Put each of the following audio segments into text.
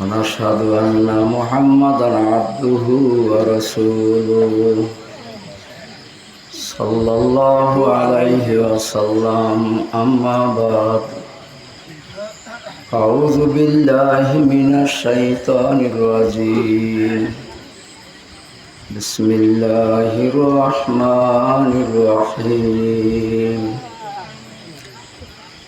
ونشهد أن محمدا عبده ورسوله صلى الله عليه وسلم أما بعد أعوذ بالله من الشيطان الرجيم بسم الله الرحمن الرحيم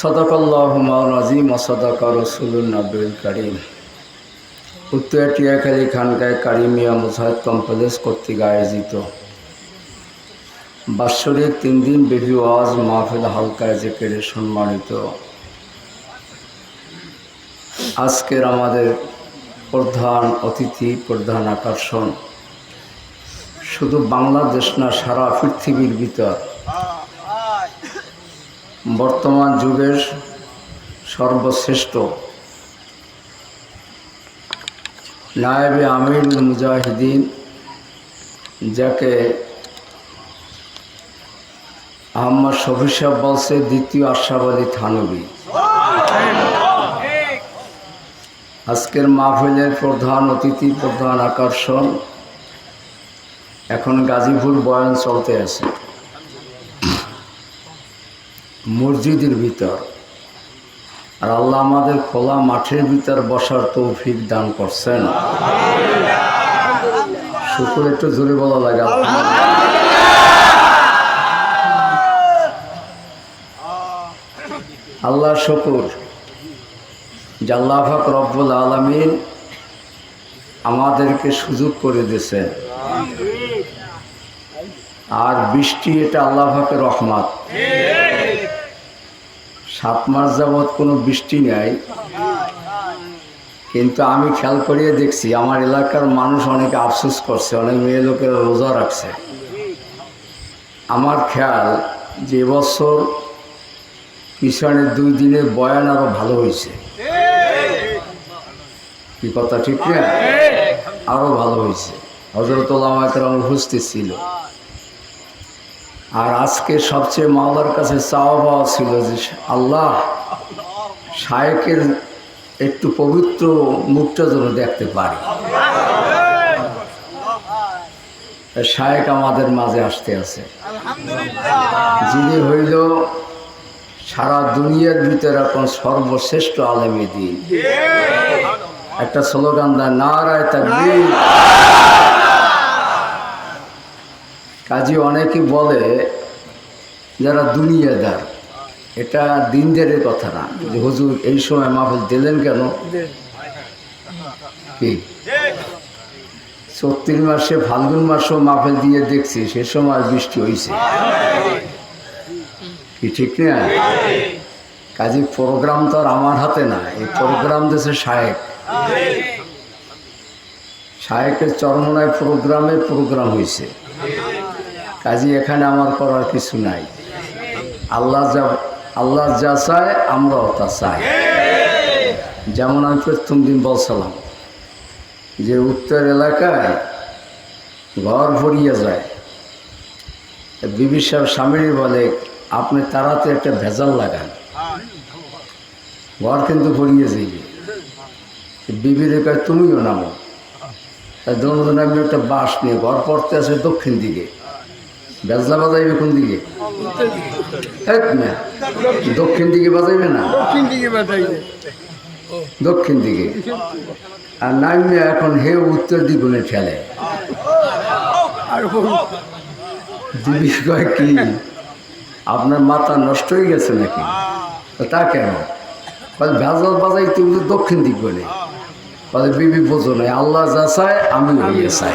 সদকল্লাহ আজিম অসদক রসুল নবুল করিম। উত্তর টিয়াখালী খানকায় কারিমিয়া মুজাহিদ কমপ্লেক্স কর্তৃক আয়োজিত। বাৎসরিক তিন দিন বেবি ওয়াজ মাহফিল হালকায় জেকেরে সম্মানিত। আজকের আমাদের প্রধান অতিথি, প্রধান আকর্ষণ। শুধু বাংলাদেশ না, সারা পৃথিবীর ভিতর বর্তমান যুগের সর্বশ্রেষ্ঠ নায়েবে আমিরুল মুজাহিদিন, যাকে আহম্মদ শফি সাহেব বলছে দ্বিতীয় আশাবাদী থানবী। আজকের মাহফিলের প্রধান অতিথি, প্রধান আকর্ষণ, এখন গাজীপুর বয়ান চলতে আছে। মসজিদের ভিতর। আর আল্লাহ আমাদের খোলা মাঠের ভিতর বসার তৌফিক দান করছেন। শুকুর একটু জোরে বলা লাগে। আল্লাহ শুকুর। জাল্লাহাক রব্বুল আলমিন আমাদেরকে সুযোগ করে দিয়েছেন। আর বৃষ্টি এটা আল্লাহ ফাকের রহমত। সাত মাস যাবৎ কোনো বৃষ্টি নেই। কিন্তু আমি খেয়াল করিয়ে দেখছি, আমার এলাকার মানুষ অনেকে আফসোস করছে, অনেক মেয়ে লোকেরা রোজা রাখছে। আমার খেয়াল যে বছর কিষানের দুই দিনের বয়ান আরও ভালো হয়েছে। কি কথা, ঠিক না? আরও ভালো হয়েছে। হজরত আমার উপস্থিত ছিল। আর আজকে সবচেয়ে মাওলার কাছে চাওয়া পাওয়া ছিল যে আল্লাহ শায়েকের একটু পবিত্র মুখটা যেন দেখতে পারি। শায়েক আমাদের মাঝে আসতে আছে। যিনি হইল সারা দুনিয়ার ভিতরে এখন সর্বশ্রেষ্ঠ আলেমী দিন। একটা স্লোগান দেয়, নারায় তাকবীর। কাজে অনেকে বলে, যারা দুনিয়াদার, এটা দিনদের কথা না। যে হুজুর, এই সময় মাহফিল দিলেন কেন? কি? চত্রিশ মাসে ফাল্গুন মাসেও মাহফিল দিয়ে দেখছি, সে সময় বৃষ্টি হয়েছে কি ঠিক না? কাজে প্রোগ্রাম তো আর আমার হাতে না, এই প্রোগ্রাম দেশে শায়েক। শায়েকের চরমনায় প্রোগ্রামে প্রোগ্রাম হয়েছে কাজী, এখানে আমার করার কিছু নাই। আল্লাহ যা আল্লাহ যা চায়, আমরাও তা চাই। যেমন আমি প্রথম দিন বলছিলাম যে, উত্তর এলাকায় ঘর ভরিয়ে যায়। বিবি সাহেব স্বামীর বলে, আপনি তাড়াতে একটা ভেজাল লাগান। ঘর কিন্তু ভরিয়ে যাইবে বিবির কয়, তুমিও নামো। তাই দোনোজন আমি একটা বাস নিয়ে ঘর পড়তে আসে দক্ষিণ দিকে। বেজলা বাজাইবে কোন দিকে? এক না। দক্ষিণ দিকে বাজাইবে না? দক্ষিণ দিকে বাজাইবে। দক্ষিণ দিকে। আর নামিয়ে এখন হে উত্তর দিগুনে ঠেলে। আর কয় কি? আপনার মাথা নষ্ট হয়ে গেছে নাকি? তা কেন? ভেজাল বাজাই তুমি দক্ষিণ দিক বলে। বিবি বোঝো নাই আল্লাহ যা চায় আমি চাই।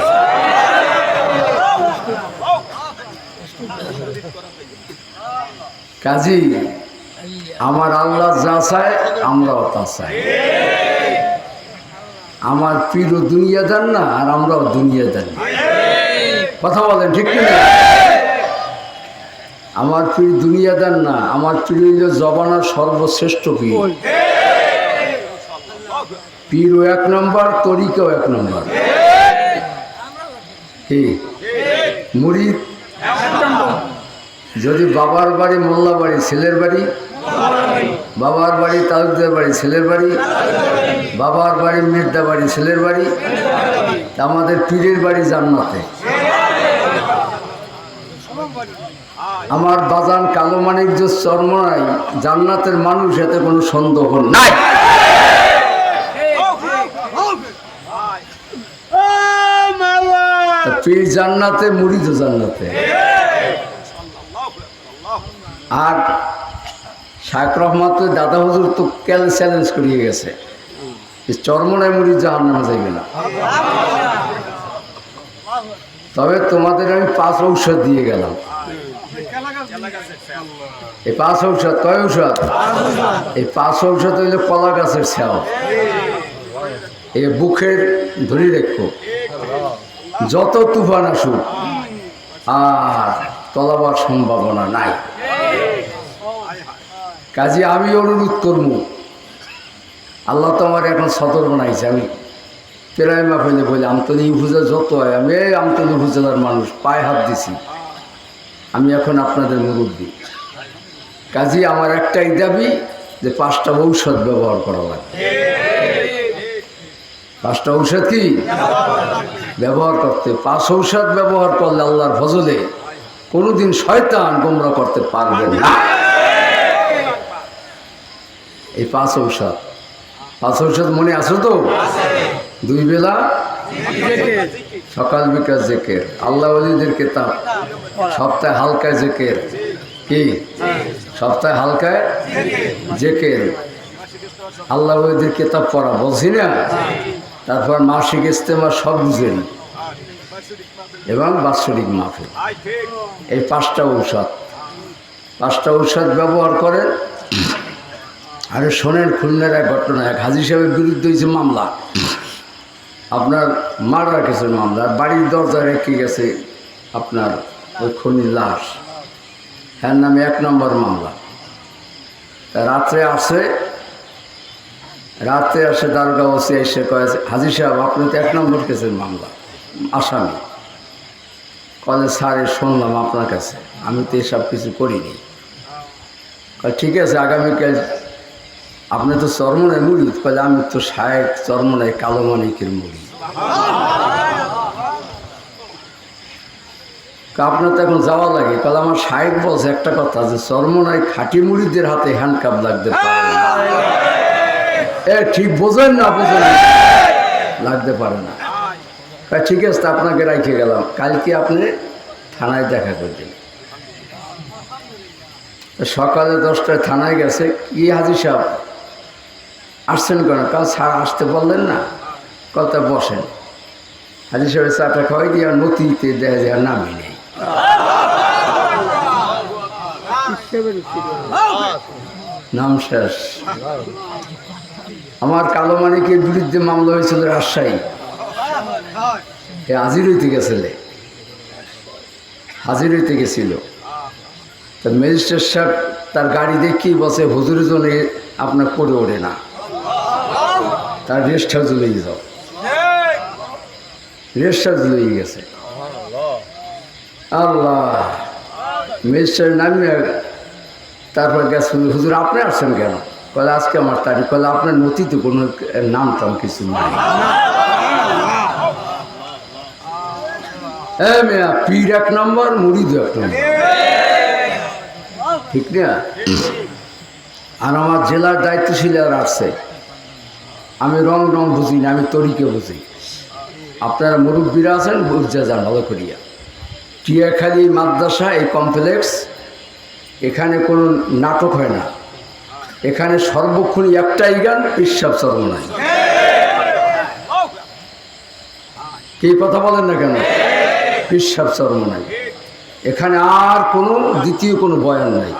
কাজী, আমার আল্লাহ যা চায়, আমরাও তা চাই। আমার পীরও দুনিয়া দেন না, আর আমরাও দুনিয়া দেন না। কথা বলেন, ঠিক কিনা আমার পীর দুনিয়া দেন না, আমার পীর হইল জবানার সর্বশ্রেষ্ঠ পীর পীরও এক নম্বর, তরিকাও এক নম্বর। কি? মুড়িদ যদি বাবার বাড়ি মোল্লা বাড়ি, ছেলের বাড়ি? বাবার বাড়ি তালুকদার বাড়ি, ছেলের বাড়ি? বাবার বাড়ি মির্দা বাড়ি, ছেলের বাড়ি? আমাদের পীরের বাড়ি জান্নাতে। আমার বাজান কালো মানিক যে চর্ম নাই জান্নাতের মানুষ, এতে কোনো সন্দেহ নাই। পীর জান্নাতে মুড়িদ জান্নাতে। আর শাক রহমত দাদা হুজুর তো ক্যাল চ্যালেঞ্জ করিয়ে গেছে? চর্মনায় মুড়ি জাহান নামে যাইবে না। তবে তোমাদের আমি পাঁচ ঔষধ দিয়ে গেলাম। এই পাঁচ ঔষধ, কয় ঔষধ? এই পাঁচ ঔষধ হইলে কলা গাছের ছাও এই বুকের ধরে রেখো। যত তুফান আসুক, আর তলাবার সম্ভাবনা নাই। কাজে, আমি অনুরোধ করব। আল্লাহ তো আমার এখন সতর্ক বানাইছে। আমি প্রায় মাফেলে বলি, আমতলি উপজেলা যত হয়, আমি এই আমতলি উপজেলার মানুষ, পায়ে হাত দিছি। আমি এখন আপনাদের মুরব্বী। কাজে, আমার একটাই দাবি যে পাঁচটা ঔষধ ব্যবহার করা লাগবে। পাঁচটা ঔষধ কি? ব্যবহার করতে। পাঁচ ঔষধ ব্যবহার করলে আল্লাহর ফজলে কোনোদিন শয়তান গোমরা করতে পারবে না। এই পাঁচ ঔষধ। পাঁচ ঔষধ মনে আছো তো? দুই বেলা? সকাল বিকাল জেকের। আল্লাহ অলিদের কেতাব সপ্তাহে হালকায় জেকের। কি? সপ্তাহে হালকায় জেকের। আল্লাহ ওদের কেতাব পড়া, বলছি না? তারপর মাসিক ইস্তেমা সব বুঝেন। এবং বাৎসরিক মাফে এই পাঁচটা ঔষধ। পাঁচটা ঔষধ ব্যবহার করেন। আরে শোনেন, খুলনার এক ঘটনা এক হাজি সাহেবের বিরুদ্ধে হয়েছে মামলা। আপনার মার্ডার কেসের মামলা বাড়ির দরজা রেখে গেছে আপনার ওই খনির লাশ। হ্যার নামে এক নম্বর মামলা। রাত্রে আসে রাত্রে আসে দারোগা বসে এসে কয়ে হাজি সাহেব, আপনি তো এক নম্বর কেসের মামলা, আসামি। কলে, স্যারে শুনলাম আপনার কাছে, আমি তো এসব কিছু করিনি। ঠিক আছে, আগামীকাল আপনি তো চর্মনায় মুড়ি কলে আমি তো শায়েক চর্মনায় কালো মানিকের মুড়ি আপনার তো এখন যাওয়া লাগে কলে আমার সাহেব বলছে একটা কথা যে চর্মনায় খাঁটি মুড়িদের হাতে হ্যান্ডকাপ লাগতে পারে এ, ঠিক বোঝেন না, বোঝেন লাগতে পারে না। ঠিক আছে আপনাকে রাখে গেলাম। কালকে আপনি থানায় দেখা করবেন সকালে দশটায় থানায় গেছে, কি হাজি সাহেব? আসছেন কেন? কাল ছাড়া আসতে বললেন না? কথা বসেন। হাজি সাহেবের চাটা খাওয়াই দিয়ে আর নথিতে দেখা যায় আর নামই নেই। নাম শেষ। আমার কালো মানিকের বিরুদ্ধে মামলা হয়েছিল রাজশাহী। হাজির হইতে গেছিলে। হাজির হইতে গেছিল। তা ম্যাজিস্ট্রেট সাহেব তার গাড়ি দেখি বসে, হুজুরের জন্য আপনার করে ওঠে না। তার রেস্ট লইয়ে যাও রেস্ট হাউস গেছে। আল্লাহ ম্যাজিস্ট্রেট নামিয়ে তারপর গেছে হুজুর, আপনি আসছেন কেন? কলে আজকে আমার তারিখ। কলে আপনার নথিতে কোনো নাম টাম কিছু নাই। এ মেয়া, পীর এক নম্বর মুড়ি দু এক নম্বর। ঠিক না? আর আমার জেলার দায়িত্বশীল আর আসছে। আমি রং রং বুঝি না, আমি তরিকে বুঝি। আপনারা মুরব্বীরা আছেন বুঝতে যান ভালো করিয়া। টিয়াখালী মাদ্রাসা, এই কমপ্লেক্স, এখানে কোনো নাটক হয় না। এখানে সর্বক্ষণ একটাই গান বিশ্বাস নাই। কি কথা বলেন না কেন? বিশ্বাস নাই। এখানে আর কোনো, দ্বিতীয় কোনো বয়ান নাই।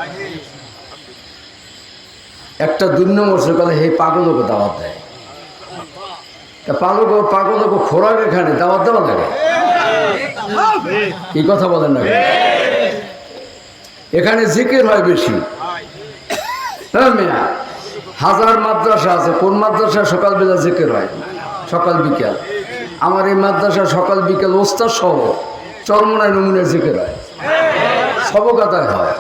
একটা দুই নম্বর সকালে হে পাগলকে দাওয়াত দেয়। তা পালক পাগল পাগলকে খোরাক এখানে, দাওয়াত দেওয়া লাগে? কি কথা বলেন না? এখানে জিকির হয় বেশি। হ্যাঁ হাজার মাদ্রাসা আছে, কোন মাদ্রাসা সকালবেলা জিকির হয়? সকাল, বিকেল। আমার এই মাদ্রাসা সকাল, বিকেল ওস্তাদ সহ চরমনায় নমুনের জিকির হয়। সবকাতায় হয়।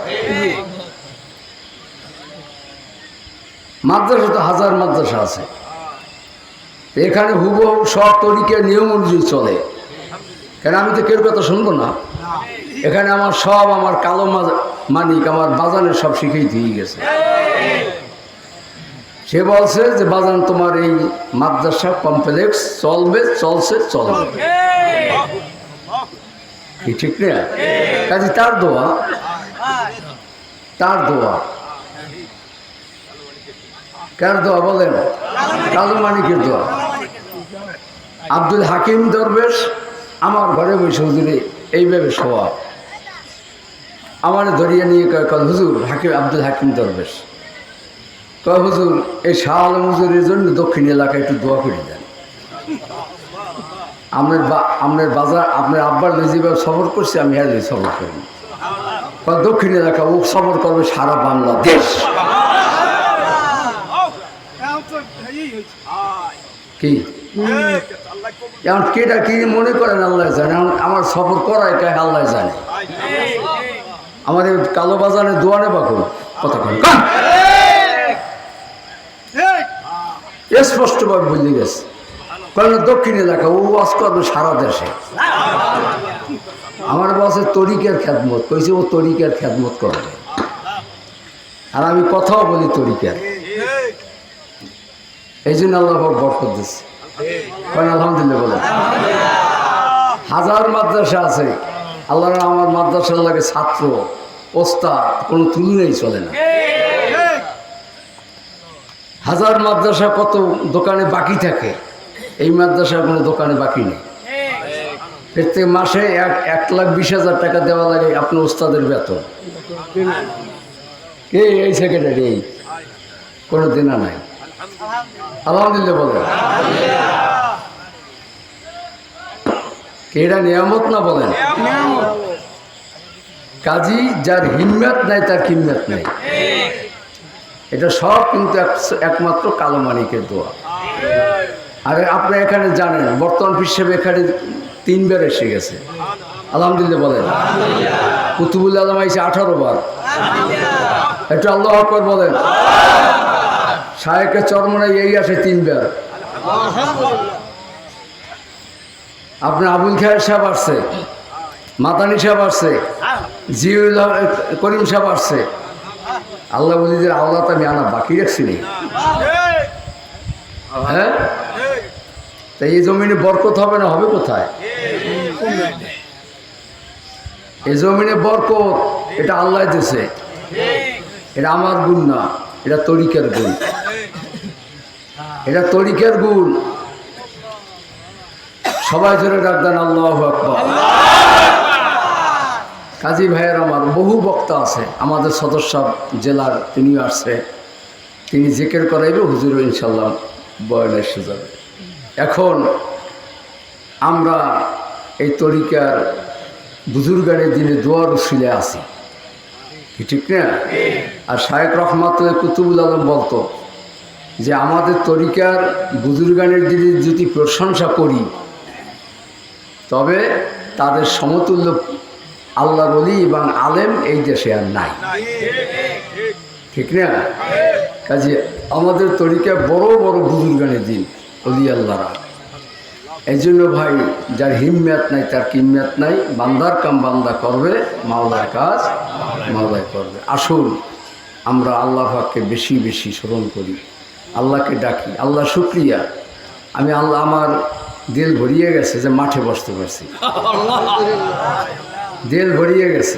মাদ্রাসা তো হাজার মাদ্রাসা আছে। এখানে হুবহু সব তরিকে নিয়ম অনুযায়ী চলে। কেন আমি তো কেউ কথা শুনব না? এখানে আমার সব আমার কালো মানিক, আমার বাজানের সব শিখেই দিয়ে গেছে। সে বলছে যে, বাজান, তোমার এই মাদ্রাসা কমপ্লেক্স চলবে, চলছে, চলবে। ঠিক না? কাজে তার দোয়া তার দোয়া। কার দোয়া বলেন? কালো মানিকের দোয়া। আব্দুল হাকিম দরবেশ আমার ঘরে বসে হুজুরে এইভাবে শোয়া আমার ধরিয়ে নিয়ে কয় কল হুজুর হাকিম আব্দুল হাকিম দরবেশ। কয় হুজুর এই শাহ আলম হুজুরের জন্য দক্ষিণ এলাকায় একটু দোয়া করে দেন। আপনার বা আপনার বাজার আপনার আব্বার যেভাবে সফর করছে আমি হ্যাঁ সফর করি। কয় দক্ষিণ এলাকা ও সফর করবে সারা বাংলাদেশ। কি? এখন কেটা কি মনে করেন আল্লাহ জানে? আমার সফর করায় কে আল্লাহ জানে? আমাদের কালো বাজারে দোয়ানে পাকুন কথা স্পষ্টভাবে বুঝে গেছে। কারণ দক্ষিণ এলাকা, ও ওয়াজ করবে সারা দেশে। আমার বসে তরিকের খ্যাতমত কইছে ও তরিকের খ্যাতমত করবে। আর আমি কথাও বলি তরিকের। এই জন্য আল্লাহ বরকত দিচ্ছে। আলহামদুলিল্লাহ হাজার মাদ্রাসা আছে। আল্লাহ আমার মাদ্রাসার লাগে ছাত্র, ওস্তাদ, কোনো তুলনাই চলে না। হাজার মাদ্রাসা কত দোকানে বাকি থাকে, এই মাদ্রাসার কোনো দোকানে বাকি নেই। প্রত্যেক মাসে এক এক লাখ বিশ হাজার টাকা দেওয়া লাগে আপনার ওস্তাদের বেতন। এই এই সেক্রেটারি? এই কোনো দিনা নাই। আলহামদুলিল্লাহ বলেন এটা নিয়ামত না বলেন? কাজী, যার হিম্মত নাই, তার কিম্মত নাই। এটা সব কিন্তু একমাত্র কালো মানিকের দোয়া। আর আপনি এখানে জানেন, বর্তমান হিসেবে এখানে তিনবার এসে গেছে। আলহামদুলিল্লাহ বলেন। কুতুবুল আলম আইসে আঠারো বার। একটু আল্লাহ আকবর বলেন। শায়েকের চরমনাই এই আসে তিনবার। আপনার আবুল খায়ের সাহেব আসছে, মাতানি সাহেব আসছে জিউল করিম সাহেব আসছে। আল্লাহ বলি যে আল্লাহ তো আমি আনা, বাকি রাখছি নি। হ্যাঁ? তা এই জমিনে বরকত হবে না, হবে কোথায়? এই জমিনে বরকত, এটা আল্লাহ দিছে। এটা আমার গুণ না। এটা তরিকের গুণ। এটা তরিকের গুণ। সবাই ধরে ডাকতেন আল্লাহ কাজী ভাইয়ের আমার বহু বক্তা আছে, আমাদের সদস্য জেলার তিনিও আসছে। তিনি জেকের করাইবে হুজুর ইনশাল্লাহ বয়ন এসে যাবে। এখন আমরা এই তরিকার বুজুর্গানের দিনে দোয়ার উশিলে আছি। কি ঠিক না? আর শায়েক রহমাত কুতুবুল আলম বলতো যে, আমাদের তরিকার বুজুর্গানের দিনে যদি প্রশংসা করি, তবে তাদের সমতুল্য আল্লাহ বলি এবং আলেম এই দেশে আর নাই। ঠিক না? কাজে আমাদের তরিকা বড় বড় বুজুর্গানের দিন অলি আল্লাহরা এই জন্য ভাই যার হিম্মত নাই তার কিম্মত নাই বান্দার কাম বান্দা করবে মাওলার কাজ মাওলায় করবে। আসুন আমরা আল্লাহ পাককে বেশি বেশি স্মরণ করি। আল্লাহকে ডাকি। আল্লাহ শুক্রিয়া। আমি আল্লাহ আমার দিল ভরিয়ে গেছে যে মাঠে বসতে পারছি। দিল ভরিয়ে গেছে।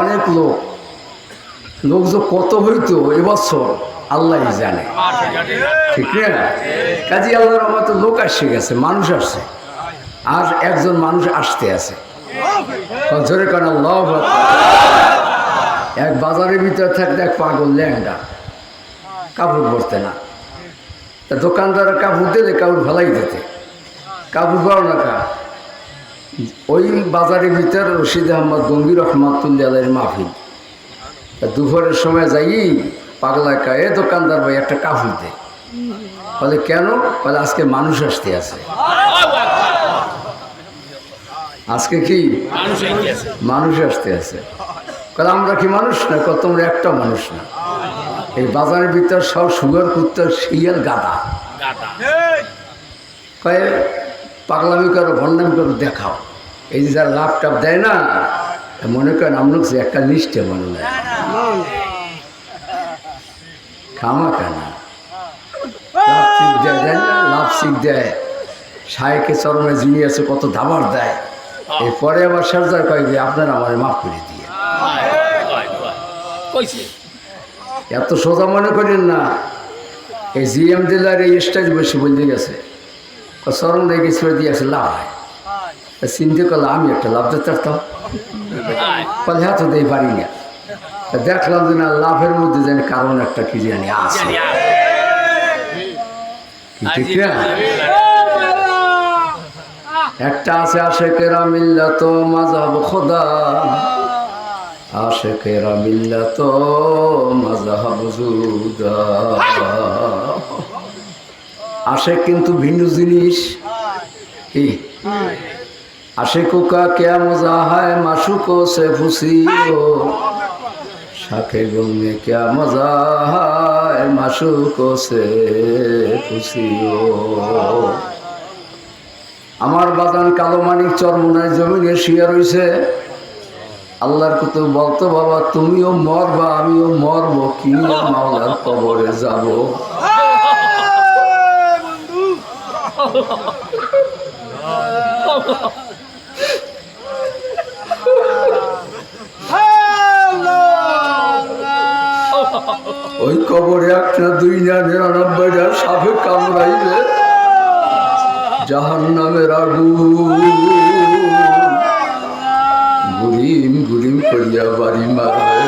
অনেক লোক লোক যে কত হইতো এবছর আল্লাহ জানে। ঠিক না? কাজী আল্লাহর তো লোক আসছে গেছে, মানুষ আসছে আর একজন মানুষ আসতে আছে। এক বাজারের ভিতরে থাকতে এক পাগল ল্যাংডা। কাপড় পরতে না। তা দোকানদার কাপড় দিলে কাপড় ভালাই দিতে। কাপড় পাও না কা। ওই বাজারের ভিতরে রশিদ আহমদ গম্ভীর রহমাতুল্লাহ মাহফিল। দুপুরের সময় যাই পাগলা কা, এ দোকানদার ভাই, একটা কাপড় দে। বলে, কেন? বলে, আজকে মানুষ আসতে আছে। আজকে কি? মানুষ আসতে আছে। কারণ আমরা কি মানুষ না? কত তোমরা একটা মানুষ না। এই বাজারের ভিতর সব সুগার, কুত্তার শিয়াল, গাদা। কয়ে, পাগলামি করো, ভণ্ডামি করো, দেখাও। এই যে যারা লাভ টাপ দেয় না, মনে করেন আমরা একটা লিস্টে মনে হয় খামা কেন লাভ দেয় দেয় না লাভ দেয় সাহেকে চরমে যিনি আছে কত দাবার দেয়। এরপরে আবার সার্জার কয় যে আপনারা আমার মাফ করে দিয়ে। কইছে? এত সোজা মনে করেন না। এই জিএম দিলার এই স্টেজ বসে বলতে গেছে। চরম রেখে ছেড়ে দিয়েছে লাভ হয় চিন্তা করলে আমি একটা লাভ দিতে পারতাম। হ্যাঁ তো দেই পারি না। দেখলাম যে না লাভের মধ্যে জানি কারণ একটা কি জানি আছে। ঠিক না? একটা আছে আশেকেরা তো মাজাব খোদা। আশেকেরা মিল্লাত মাজাব জুদা আশেক কিন্তু ভিন্ন জিনিস। কি? আশেকুকা কেয়া মজা হয় মাসুকো সে ভুসিও। फुसियो শাকে গঙ্গে क्या मजा है माशुको से फुसियो আমার বাগান কালো মানিক চরমনায় জমিনে শুয়ে রয়েছে আল্লাহর কত বলতো বাবা তুমিও মরবা আমিও মরবো কি নিয়ে মাওলার কবরে যাব ওই কবরে একটা দুই না নিরানব্বইটা সাপে কামড়াইবে জাহান নামের আগুন। গুরিম গুরিম করিয়া বাড়ি মারবে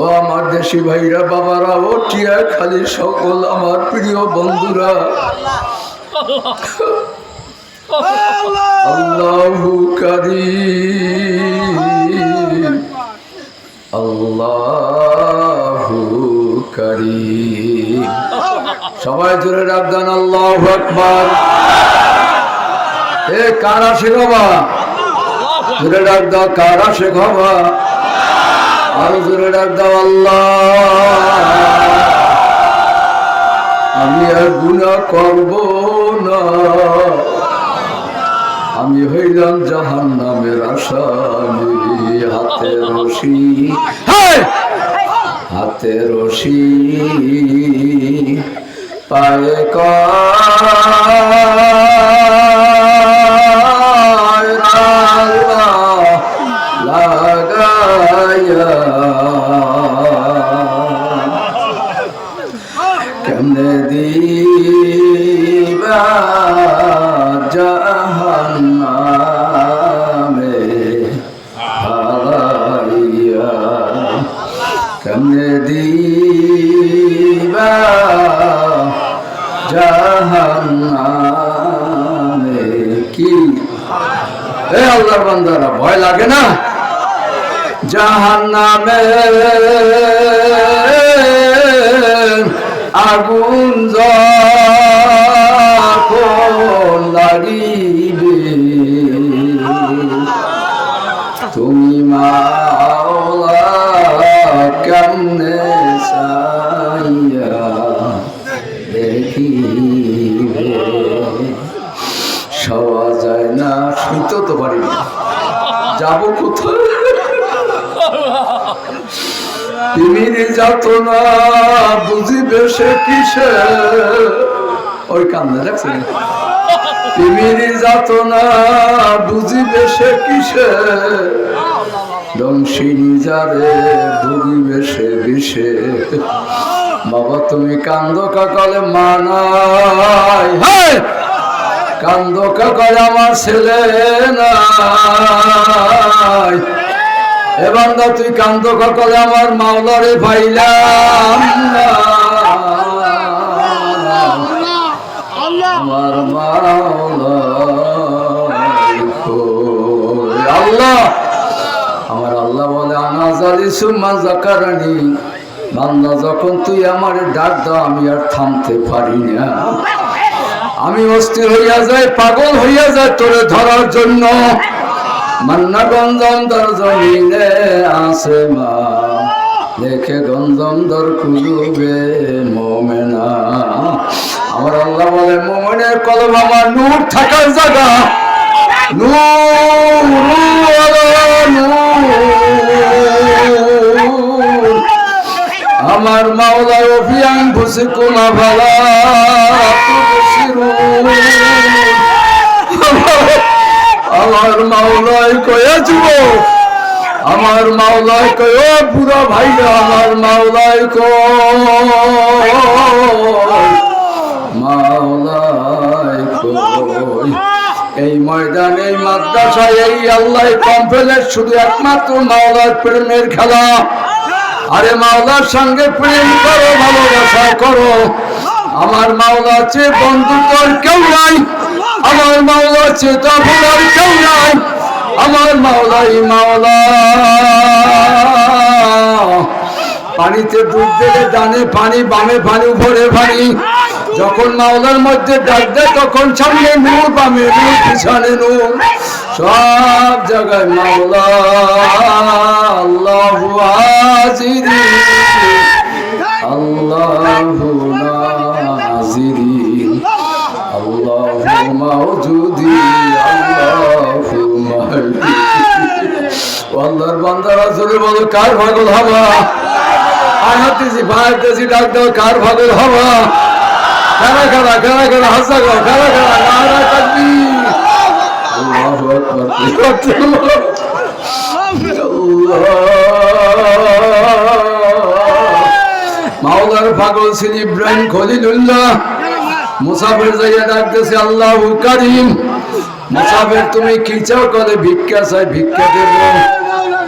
ও আমার দেশি ভাইরা, বাবারা, ও টিয়া খালি সকল আমার প্রিয় বন্ধুরা। আল্লাহু কারীম। আল্লাহু কারীম সবাই জোরে রাখদান আল্লাহ আকবার। এ, কারা শেখাবা জোরে ডাক দাও, কারা শেখাবা আরও জোরে ডাক দাও, আল্লাহ। আমি আর গুণা করব না। আমি হইলাম জাহান নামের আসামি, হাতে রশি। হাতে রশি পায়ে লাগায়া বান্দারা ভয় লাগে না? জাহান নামে আগুন লাগিবে তুমি মাওলা যাব কোথায়? তিমির যাত না, বুঝিবে সে কিসে? ওই কান্দে দেখছেন তিমির যাত না, বুঝিবে সে কিসে? বিষে। বাবা, তুমি কান্দ কাকলে মানাই হায়! কান্দ কাকলে আমার ছেলে নাই। এবার না তুই কান্দ কাকলে আমার মাওলারে পাইলাম না আমার মাওলা? আল্লাহ, আমার আল্লাহ বলে, আনাজালি সুম্মা জাকারানি বান্দা, যখন তুই আমার ডাক দাও, আমি আর থামতে পারি না। আমি অস্থির হইয়া যাই, পাগল হইয়া যাই তোরে ধরার জন্য। মান্না গঞ্জম দর জমিনে আছে মা। দেখে গঞ্জম দর কুলুবে মোমেনা। আমার আল্লাহ বলে, মোমেনের কলম আমার নূর থাকার জায়গা। নূর আমার মাওলা অভিয়ান বসে কোনা ভালা। আমার মাওলায় কয়ে যুব, আমার মাওলায় কয় বুড়া ভাইরা, আমার মাওলায় কয় এই ময়দান এই মাদ্রাসায় এই আল্লাহ কমপ্লেক্স শুধু একমাত্র মাওলার প্রেমের খেলা। আরে মাওলার সঙ্গে প্রেম করো, ভালোবাসা করো। আমার মাওলা চেয়ে বন্ধু তোর কেউ নাই। আমার মাওলা চেয়ে তফলার কেউ নাই। আমার মাওলাই মাওলা। পানিতে ডুব দিলে ডানে পানি, বামে পানি, উপরে পানি। যখন মাওলার মধ্যে ডাক দেয়, তখন সামনে নূর, বামে নূর, পিছনে নূর। সব জায়গায় মাওলা। আল্লাহু আল্লাহু আল্লাহু মাওজুদি আল্লাহু মাহদি ও আল্লাহর বান্দারা জোরে বলো কার পাগল হবা? আহাতেছি ভাইতেছি ডাক দাও কার পাগল হবা? কারা কারা কারা কারা হাসা গাও কারা কারা নারা তাকবীর। আল্লাহু আকবার মাওলার পাগল ছিল ইব্রাহিম খলিলুল্লাহ। মুসাফির যাইয়া ডাকতেছে, আল্লাহ কারিম, মুসাফির, তুমি কি চাও? কলে, ভিক্ষা চাই, ভিক্ষা দেব।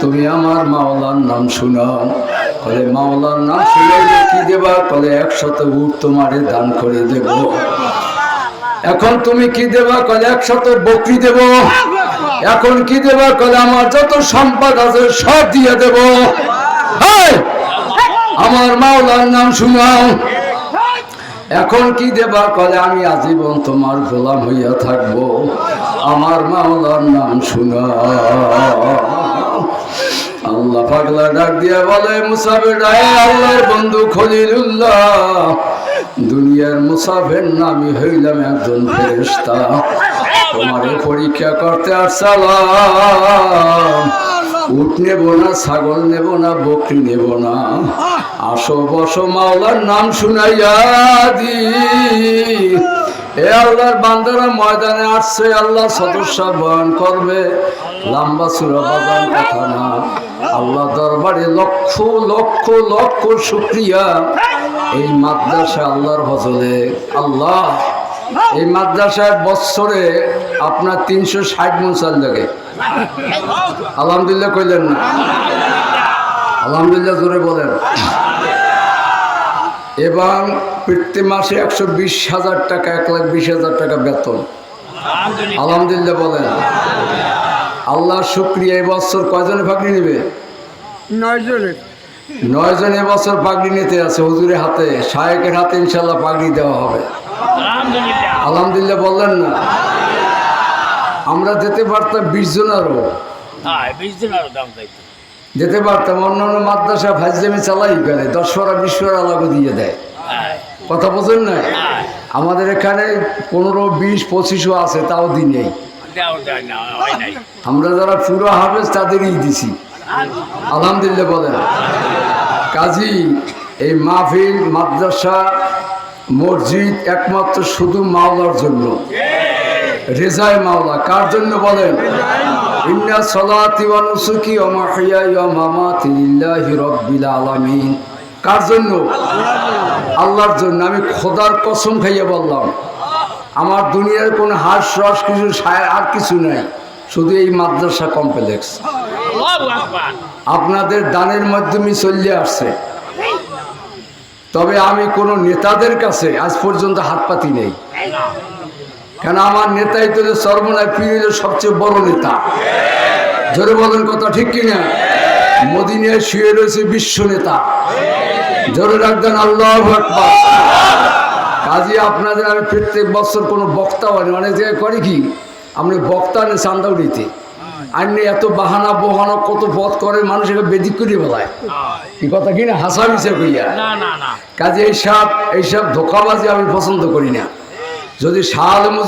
তুমি আমার মাওলার নাম শুনাও। কলে, মাওলার নাম শুনাইলে কি দেবা? কলে, একশত উঠ তোমারে দান করে দেব। এখন তুমি কি দেবা? কলে, একশত বকরি দেব। এখন কি দেবা? কলে, আমার যত সম্পদ আছে সব দিয়ে দেব। হেই! আমার মাওলার নাম শুনাও। এখন কি দেবা কলে আমি আজীবন তোমার গোলাম হইয়া থাকব। আমার মাওলার নাম শুনা আল্লাহ পাগলা ডাক দিয়া বলে, মুসাফির আল্লাহর বন্ধু খলিলুল্লাহ, দুনিয়ার মুসাফের নামি হইলাম একজন ফেরেশতা। তোমারে পরীক্ষা করতে আসসালাম উট নেব না, ছাগল নেব না, বকরি নেব না। আসো বসো মাওলার নাম শুনাইয়া দি এ আল্লাহর বান্দারা ময়দানে আসছে, আল্লাহ সদস্য বয়ন করবে। লম্বা সুরা বাজান কথা না। আল্লাহ দরবারে লক্ষ লক্ষ লক্ষ শুক্রিয়া। এই মাদ্রাসা আল্লাহর ফজলে। আল্লাহ, এই মাদ্রাসায় বৎসরে আপনার তিনশো ষাট মুসাল লাগে। আলহামদুলিল্লাহ কইলেন না? আলহামদুলিল্লাহ জোরে বলেন। এবং প্রতি মাসে একশো বিশ হাজার টাকা এক লাখ বিশ হাজার টাকা বেতন। আলহামদুলিল্লাহ। আলহামদুলিল্লাহ বলেন। আল্লাহ শুক্রিয়া এবছর কয়জনে পাগড়ি নেবে? নয় জনের নয় জন এবছর পাগড়ি নিতে আছে হুজুরের হাতে। শায়েকের হাতে ইনশাল্লাহ পাগড়ি দেওয়া হবে। আলহামদুলিল্লাহ। আলহামদুলিল্লাহ বললেন না। আমরা যেতে পারতাম বিশ জনেরও। হ্যাঁ বিশ দিন আরও দাম যেতে পারতাম, অন্যান্য মাদ্রাসা ভাইজামি চালাই করে দশরা বিশ্বরা লাগু দিয়ে দেয়। কথা বোঝেন না? আমাদের এখানে পনেরো, বিশ, পঁচিশও আছে, তাও দিই নেই দেওয়া যায় না হয় নাই। আমরা যারা পুরো হাফেজ, তাদেরই দিছি। আলহামদুলিল্লাহ বলেন। কাজী, এই মাহফিল, মাদ্রাসা, মসজিদ একমাত্র শুধু মাওলার জন্য। রেজায় মাওলা, কার জন্য বলেন? ইন্না সলাতি ওয়া নুসুকি ওয়া মাহইয়াই ওয়া মামাতি লিল্লাহি রাব্বিল আলামিন। কার জন্য? আল্লাহর জন্য। আমি খোদার কসম খাইয়ে বললাম আমার দুনিয়ার কোনো হাস রস কিছু আর কিছু নাই শুধু এই মাদ্রাসা কমপ্লেক্স। আপনাদের দানের মাধ্যমে চলে আসছে। তবে আমি কোনো নেতাদের কাছে আজ পর্যন্ত হাত পাতি নেই কেন আমার নেতাই তো সর্বনায় পীরের সবচেয়ে বড় নেতা? জোরে বলেন কথা ঠিক কিনা? মদিনায় শুয়ে রয়েছে বিশ্ব নেতা। জোরে রাখবেন আল্লাহ আকবার। কাজে আপনাদের আমি প্রত্যেক বছর কোনো বক্তা হয় অনেক জায়গায় করে কি? আমরা বক্তা নেই চান্দাউড়িতে আর নিয়ে এত বাহানা বহানা কত পথ করে মানুষকে বেদিক করে বলায় কি কথা কিনা হাসা মিশে কইয়া। কাজে এইসব এইসব ধোকাবাজি আমি পছন্দ করি না। যদি আলম